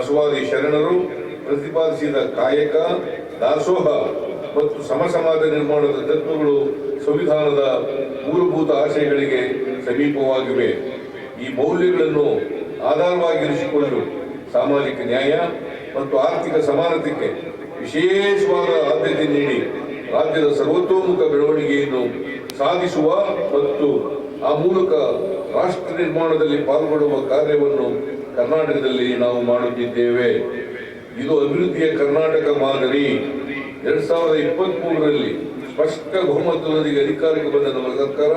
ಬಸವಾದಿ ಶರಣರು, ಪ್ರತಿಪಾದಿಸಿದ ಕಾಯಕ, ದಾಸೋಹ ಮತ್ತು ಸಮ ಸಮಾಜ ನಿರ್ಮಾಣದ ತತ್ವಗಳು ಸಂವಿಧಾನದ ಮೂಲಭೂತ ಆಶಯಗಳಿಗೆ ಸಮೀಪವಾಗಿವೆ. ಈ ಮೌಲ್ಯಗಳನ್ನು ಆಧಾರವಾಗಿರಿಸಿಕೊಂಡು ಸಾಮಾಜಿಕ ನ್ಯಾಯ ಮತ್ತು ಆರ್ಥಿಕ ಸಮಾನತೆಗೆ ವಿಶೇಷವಾದ ಆದ್ಯತೆ ನೀಡಿ ರಾಜ್ಯದ ಸರ್ವತೋಮುಖ ಬೆಳವಣಿಗೆಯನ್ನು ಸಾಧಿಸುವ ಮತ್ತು ಆ ಮೂಲಕ ರಾಷ್ಟ್ರ ನಿರ್ಮಾಣದಲ್ಲಿ ಪಾಲ್ಗೊಳ್ಳುವ ಕಾರ್ಯವನ್ನು ಕರ್ನಾಟಕದಲ್ಲಿ ನಾವು ಮಾಡುತ್ತಿದ್ದೇವೆ. ಇದು ಅಭಿವೃದ್ಧಿಯ ಕರ್ನಾಟಕ ಮಾದರಿ. ಎರಡ್ ಸಾವಿರದ ಇಪ್ಪತ್ತ್ ಮೂರರಲ್ಲಿ ಸ್ಪಷ್ಟ ಬಹುಮತದೊಂದಿಗೆ ಅಧಿಕಾರಕ್ಕೆ ಬಂದ ನಮ್ಮ ಸರ್ಕಾರ,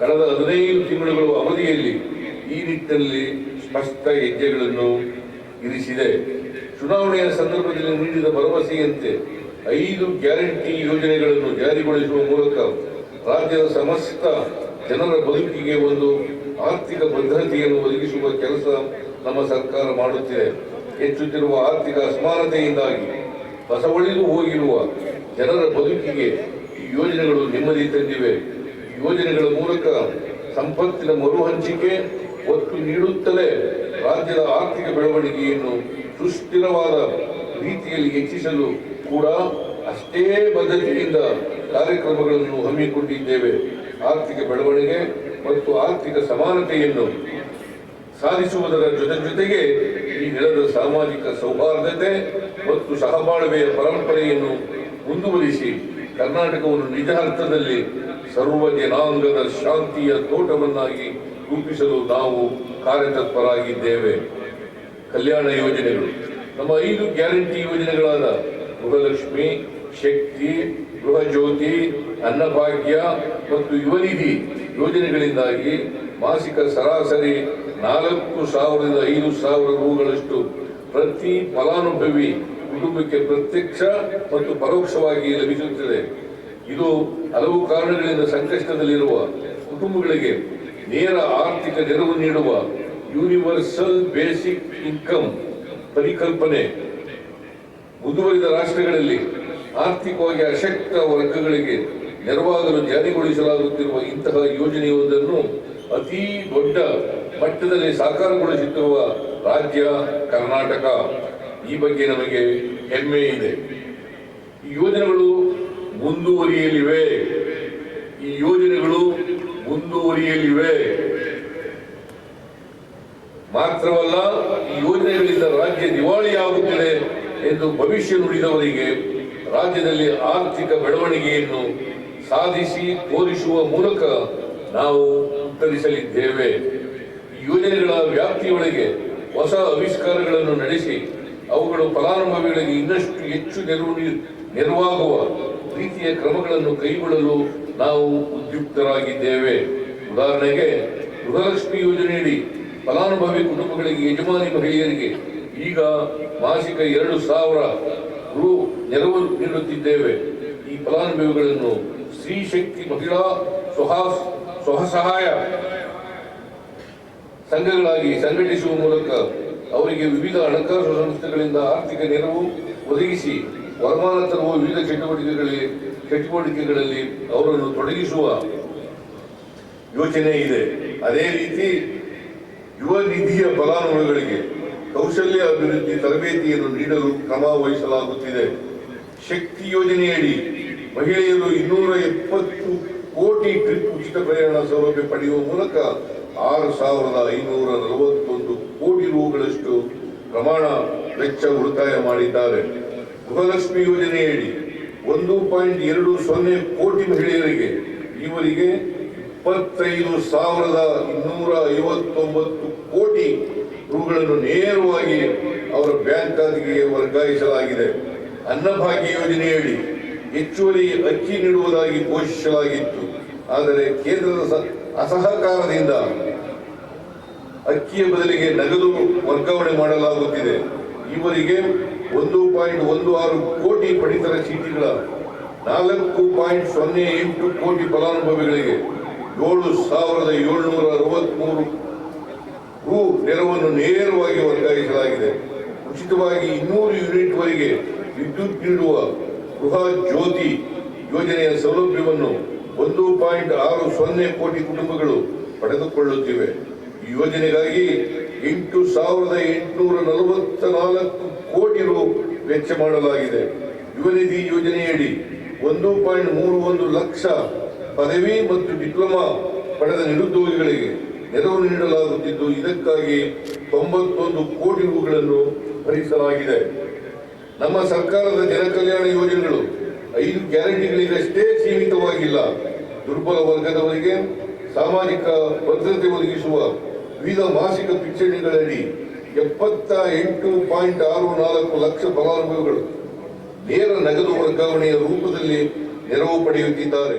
ಕಳೆದ ಹದಿನೈದು ತಿಂಗಳುಗಳ ಅವಧಿಯಲ್ಲಿ ಈ ನಿಟ್ಟಿನಲ್ಲಿ ಸ್ಪಷ್ಟ ಹೆಜ್ಜೆಗಳನ್ನು ಇರಿಸಿದೆ. ಚುನಾವಣೆಯ ಸಂದರ್ಭದಲ್ಲಿ ನೀಡಿದ ಭರವಸೆಯಂತೆ ಐದು ಗ್ಯಾರಂಟಿ ಯೋಜನೆಗಳನ್ನು ಜಾರಿಗೊಳಿಸುವ ಮೂಲಕ ರಾಜ್ಯದ ಸಮಸ್ತ ಜನರ ಬದುಕಿಗೆ ಒಂದು ಆರ್ಥಿಕ ಭದ್ರತೆಯನ್ನು ಒದಗಿಸುವ ಕೆಲಸ ನಮ್ಮ ಸರ್ಕಾರ ಮಾಡುತ್ತಿದೆ ಹೆಚ್ಚುತ್ತಿರುವ ಆರ್ಥಿಕ ಅಸಮಾನತೆಯಿಂದಾಗಿ ಬಸವಳಿದು ಹೋಗಿರುವ ಜನರ ಬದುಕಿಗೆ ಯೋಜನೆಗಳು ನೆಮ್ಮದಿ ತಂದಿವೆ. ಯೋಜನೆಗಳ ಮೂಲಕ ಸಂಪತ್ತಿನ ಮರುಹಂಚಿಕೆ ಒತ್ತು ನೀಡುತ್ತಲೇ ರಾಜ್ಯದ ಆರ್ಥಿಕ ಬೆಳವಣಿಗೆಯನ್ನು ಸುಸ್ಥಿರವಾದ ರೀತಿಯಲ್ಲಿ ಹೆಚ್ಚಿಸಲು ಕೂಡ ಅಷ್ಟೇ ಬದ್ಧತೆಯಿಂದ ಕಾರ್ಯಕ್ರಮಗಳನ್ನು ಹಮ್ಮಿಕೊಂಡಿದ್ದೇವೆ. ಆರ್ಥಿಕ ಬೆಳವಣಿಗೆ ಮತ್ತು ಆರ್ಥಿಕ ಸಮಾನತೆಯನ್ನು ಸಾಧಿಸುವುದರ ಜೊತೆ ಜೊತೆಗೆ ಈ ನೆಲದ ಸಾಮಾಜಿಕ ಸೌಹಾರ್ದತೆ ಮತ್ತು ಸಹಬಾಳ್ವೆಯ ಪರಂಪರೆಯನ್ನು ಮುಂದುವರಿಸಿ ಕರ್ನಾಟಕವನ್ನು ನಿಜ ಅರ್ಥದಲ್ಲಿ ಸರ್ವ ಜನಾಂಗದ ಶಾಂತಿಯ ತೋಟವನ್ನಾಗಿ ರೂಪಿಸಲು ನಾವು ಕಾರ್ಯತತ್ಪರಾಗಿದ್ದೇವೆ. ಕಲ್ಯಾಣ ಯೋಜನೆಗಳು. ನಮ್ಮ ಐದು ಗ್ಯಾರಂಟಿ ಯೋಜನೆಗಳಾದ ಗೃಹಲಕ್ಷ್ಮಿ, ಶಕ್ತಿ ಗೃಹ ಜ್ಯೋತಿ ಅನ್ನಭಾಗ್ಯ ಮತ್ತು ಯುವನಿಧಿ ಯೋಜನೆಗಳಿಂದಾಗಿ ಮಾಸಿಕ ಸರಾಸರಿ ನಾಲ್ಕು ಸಾವಿರದ ಐದು ಸಾವಿರ ರೂಗಳಷ್ಟು ಪ್ರತಿ ಫಲಾನುಭವಿ ಕುಟುಂಬಕ್ಕೆ ಪ್ರತ್ಯಕ್ಷ ಮತ್ತು ಪರೋಕ್ಷವಾಗಿ ಲಭಿಸುತ್ತಿದೆ. ಇದು ಹಲವು ಕಾರಣಗಳಿಂದ ಸಂಕಷ್ಟದಲ್ಲಿರುವ ಕುಟುಂಬಗಳಿಗೆ ನೇರ ಆರ್ಥಿಕ ನೆರವು ನೀಡುವ ಯೂನಿವರ್ಸಲ್ ಬೇಸಿಕ್ ಇನ್ಕಮ್ ಪರಿಕಲ್ಪನೆ. ಮುಂದುವರಿದ ರಾಷ್ಟ್ರಗಳಲ್ಲಿ ಆರ್ಥಿಕವಾಗಿ ಅಶಕ್ತ ವರ್ಗಗಳಿಗೆ ನೆರವಾಗಲು ಜಾರಿಗೊಳಿಸಲಾಗುತ್ತಿರುವ ಇಂತಹ ಯೋಜನೆಯೊಂದನ್ನು ಅತಿ ದೊಡ್ಡ ಮಟ್ಟದಲ್ಲಿ ಸಾಕಾರಗೊಳಿಸುತ್ತಿರುವ ರಾಜ್ಯ ಕರ್ನಾಟಕ ಈ ಬಗ್ಗೆ ನಮಗೆ ಹೆಮ್ಮೆ ಇದೆ. ಈ ಯೋಜನೆಗಳು ಮುಂದುವರಿಯಲಿವೆ. ಈ ಯೋಜನೆಗಳು ಮುಂದುವರಿಯಲಿವೆ. ಮಾತ್ರವಲ್ಲ, ಈ ಯೋಜನೆಗಳಿಂದ ರಾಜ್ಯ ದಿವಾಳಿಯಾಗುತ್ತಿದೆ ಎಂದು ಭವಿಷ್ಯ ನುಡಿದವರಿಗೆ ರಾಜ್ಯದಲ್ಲಿ ಆರ್ಥಿಕ ಬೆಳವಣಿಗೆಯನ್ನು ಸಾಧಿಸಿ ತೋರಿಸುವ ಮೂಲಕ ನಾವು ಉತ್ತರಿಸಲಿದ್ದೇವೆ ಯೋಜನೆಗಳ ವ್ಯಾಪ್ತಿಯೊಳಗೆ ಹೊಸ ಆವಿಷ್ಕಾರಗಳನ್ನು ನಡೆಸಿ ಅವುಗಳು ಫಲಾನುಭವಿಗಳಿಗೆ ಇನ್ನಷ್ಟು ಹೆಚ್ಚು ನೆರವು ನೆರವಾಗುವ ರೀತಿಯ ಕ್ರಮಗಳನ್ನು ಕೈಗೊಳ್ಳಲು ನಾವು ಉದ್ಯುಕ್ತರಾಗಿದ್ದೇವೆ. ಉದಾಹರಣೆಗೆ, ಗೃಹಲಕ್ಷ್ಮಿ ಯೋಜನೆಯಡಿ ಫಲಾನುಭವಿ ಕುಟುಂಬಗಳಿಗೆ ಯಜಮಾನಿ ಮಹಿಳೆಯರಿಗೆ ಈಗ ಮಾಸಿಕ ಎರಡು ಸಾವಿರ ರು ನೆರವು ನೀಡುತ್ತಿದ್ದೇವೆ. ಈ ಫಲಾನುಭವಿಗಳನ್ನು ಸ್ತ್ರೀ ಶಕ್ತಿ ಮಹಿಳಾ ಸ್ವಹ ಸ್ವಸಹಾಯ. ಸಂಘಗಳಾಗಿ ಸಂಘಟಿಸುವ ಮೂಲಕ ಅವರಿಗೆ ವಿವಿಧ ಹಣಕಾಸು ಸಂಸ್ಥೆಗಳಿಂದ ಆರ್ಥಿಕ ನೆರವು ಒದಗಿಸಿ ವರಮಾನ ತರುವ ವಿವಿಧ ಚಟುವಟಿಕೆಗಳಲ್ಲಿ ಚಟುವಟಿಕೆಗಳಲ್ಲಿ ಅವರನ್ನು ತೊಡಗಿಸುವ ಯೋಚನೆ ಇದೆ. ಅದೇ ರೀತಿ ಯುವ ನಿಧಿಯ ಫಲಾನುಭವಿಗಳಿಗೆ ಕೌಶಲ್ಯ ಅಭಿವೃದ್ಧಿ ತರಬೇತಿಯನ್ನು ನೀಡಲು ಕ್ರಮ ವಹಿಸಲಾಗುತ್ತಿದೆ. ಶಕ್ತಿ ಯೋಜನೆಯಡಿ ಮಹಿಳೆಯರು ಇನ್ನೂರ ಎಪ್ಪತ್ತು ಕೋಟಿ ಟ್ರಿಪ್ ಉಚಿತ ಪ್ರಯಾಣ ಸೌಲಭ್ಯ ಪಡೆಯುವ ಮೂಲಕ ಆರು ಸಾವಿರದ ಐನೂರ ನಲವತ್ತೊಂದು ಕೋಟಿ ರೂಗಳಷ್ಟು ಪ್ರಮಾಣ ವೆಚ್ಚ ಉಳಿತಾಯ ಮಾಡಿದ್ದಾರೆ. ಗೃಹಲಕ್ಷ್ಮಿ ಯೋಜನೆಯಡಿ ಒಂದು ಪಾಯಿಂಟ್ ಎರಡು ಸೊನ್ನೆ ಕೋಟಿ ಮಹಿಳೆಯರಿಗೆ ಇವರಿಗೆ ಇಪ್ಪತ್ತೈದು ಸಾವಿರದ ಇನ್ನೂರ ಐವತ್ತೊಂಬತ್ತು ಕೋಟಿ ರೂಗಳನ್ನು ನೇರವಾಗಿ ಅವರ ಬ್ಯಾಂಕ್ ಖಾತೆಗೆ ವರ್ಗಾಯಿಸಲಾಗಿದೆ. ಅನ್ನಭಾಗ್ಯ ಯೋಜನೆಯಡಿ ಹೆಚ್ಚುವರಿ ಅಕ್ಕಿ ನೀಡುವುದಾಗಿ ಘೋಷಿಸಲಾಗಿತ್ತು. ಆದರೆ ಕೇಂದ್ರದ ಅಸಹಕಾರದಿಂದ ಅಕ್ಕಿಯ ಬದಲಿಗೆ ನಗದು ವರ್ಗಾವಣೆ ಮಾಡಲಾಗುತ್ತಿದೆ. ಇವರಿಗೆ ಒಂದು ಪಾಯಿಂಟ್ ಒಂದು ಆರು ಕೋಟಿ ಪಡಿತರ ಚೀಟಿಗಳ, ನಾಲ್ಕು ಪಾಯಿಂಟ್ ಸೊನ್ನೆ ಎಂಟು ಕೋಟಿ ಫಲಾನುಭವಿಗಳಿಗೆ ಏಳು ಸಾವಿರದ ಏಳುನೂರ ಅರವತ್ಮೂರು ರೂ ನೆರವನ್ನು ನೇರವಾಗಿ ವರ್ಗಾಯಿಸಲಾಗಿದೆ. ಉಚಿತವಾಗಿ ಇನ್ನೂರು ಯೂನಿಟ್ವರೆಗೆ ವಿದ್ಯುತ್ ನೀಡುವ ಗೃಹ ಜ್ಯೋತಿ ಯೋಜನೆಯ ಸೌಲಭ್ಯವನ್ನು ಒಂದು ಪಾಯಿಂಟ್ ಆರು ಸೊನ್ನೆ ಕೋಟಿ ಕುಟುಂಬಗಳು ಪಡೆದುಕೊಳ್ಳುತ್ತಿವೆ. ಈ ಯೋಜನೆಗಾಗಿ ಎಂಟು ಸಾವಿರದ ಎಂಟುನೂರ ನಲವತ್ತ ನಾಲ್ಕು ಕೋಟಿ ರು ವೆಚ್ಚ ಮಾಡಲಾಗಿದೆ. ಯುವನಿಧಿ ಯೋಜನೆಯಡಿ ಒಂದು ಪಾಯಿಂಟ್ ಮೂರು ಒಂದು ಲಕ್ಷ ಪದವಿ ಮತ್ತು ಡಿಪ್ಲೊಮಾ ಪಡೆದ ನಿರುದ್ಯೋಗಿಗಳಿಗೆ ನೆರವು ನೀಡಲಾಗುತ್ತಿದ್ದು, ಇದಕ್ಕಾಗಿ ತೊಂಬತ್ತೊಂದು ಕೋಟಿ ರುಗಳನ್ನು ಭರಿಸಲಾಗಿದೆ. ನಮ್ಮ ಸರ್ಕಾರದ ಜನಕಲ್ಯಾಣ ಯೋಜನೆಗಳು ಐದು ಗ್ಯಾರಂಟಿಗಳಿಗಷ್ಟೇ ಸೀಮಿತವಾಗಿಲ್ಲ. ದುರ್ಬಲ ವರ್ಗದವರಿಗೆ ಸಾಮಾಜಿಕ ಭದ್ರತೆ ಒದಗಿಸುವ ವಿವಿಧ ಮಾಸಿಕ ಪಿಂಚಣಿಗಳಡಿ ಎಪ್ಪತ್ತ ಎಂಟು ಪಾಯಿಂಟ್ ಆರು ನಾಲ್ಕು ಲಕ್ಷ ಫಲಾನುಭವಿಗಳು ನೇರ ನಗದು ವರ್ಗಾವಣೆಯ ರೂಪದಲ್ಲಿ ನೆರವು ಪಡೆಯುತ್ತಿದ್ದಾರೆ.